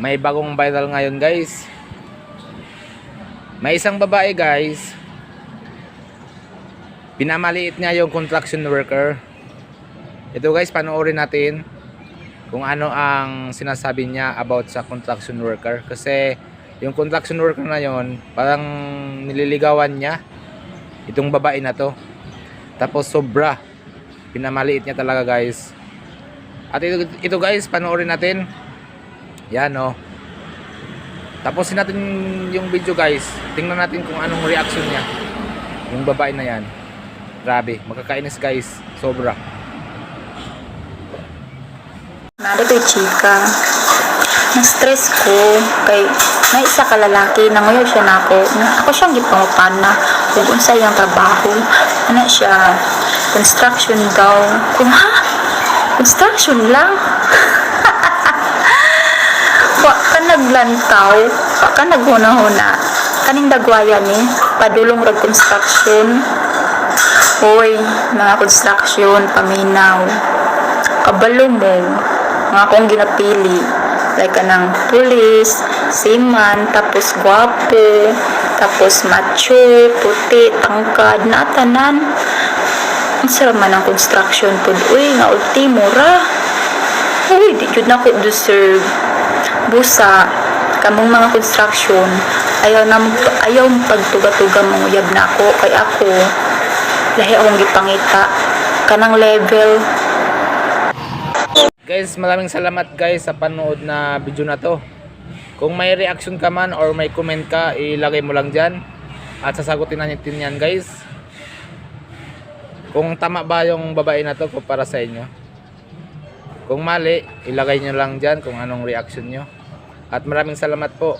May bagong viral ngayon guys. May isang babae guys. Pinamaliit niya yung construction worker. Ito guys, panoorin natin kung ano ang sinasabi niya about sa construction worker. Kasi yung construction worker na yon parang nililigawan niya itong babae na to. Tapos sobra. Pinamaliit niya talaga guys. At ito, ito guys, panoorin natin. Yan oh. Tapusin natin yung video guys. Tingnan natin kung anong reaction niya. Yung babae na yan. Grabe, makakainis guys. Sobra. Nari kay chika. Na-stress ko kay may isa ka lalaki na ngayon siya na ako. Ako siyang gipangutan na kung unsa yung trabaho. Ano siya? Construction daw. Kung ha? Construction lang? Ka naglantaw. Wa ka naghuna-huna. Kaning dagwaya ni. Padulong rag construction. Hoy, mga construction, paminaw kabalo mo nga akong ginapili like kanang pulis seaman tapos gwapo tapos macho puti tangkad na tanan ang sarap man ang construction pud uy nga ultimo ra uy di jud na ko deserve busa kamong mga construction ayaw na ayaw pagtuga-tuga mong uyab na ako kay ako lahi akong gipangita kanang level Guys, maraming salamat guys sa panood na video na to. Kung may reaction ka man or may comment ka, ilagay mo lang dyan. At sasagutin natin yan guys. Kung tama ba yung babae na to para sa inyo. Kung mali, ilagay nyo lang dyan kung anong reaction nyo. At maraming salamat po.